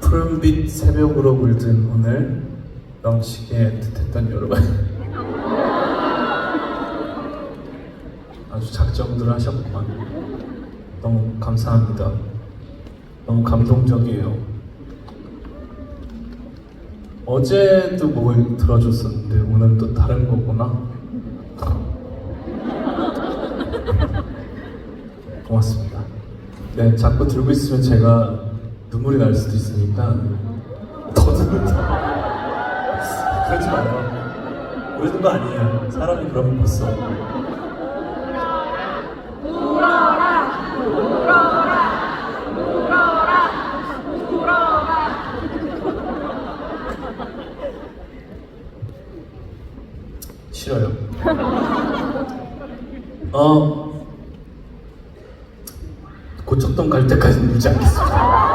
푸른빛 새벽으로 물든 오늘 넘치게 뜻했던 여러분. 아주 작정들 하셨구만. 너무 감사합니다. 너무 감동적이에요. 어제도 뭘 들어줬었는데 오늘 또 다른 거구나. 고맙습니다. 네 자꾸 들고 있으면 제가 눈물이 날 수도 있으니까 더듬는다. 그러지 마요. 그러는 거 아니에요. 사람이 그러면 벌써. 싫어요. 어 고척동 갈 때까지 울지 않겠습니다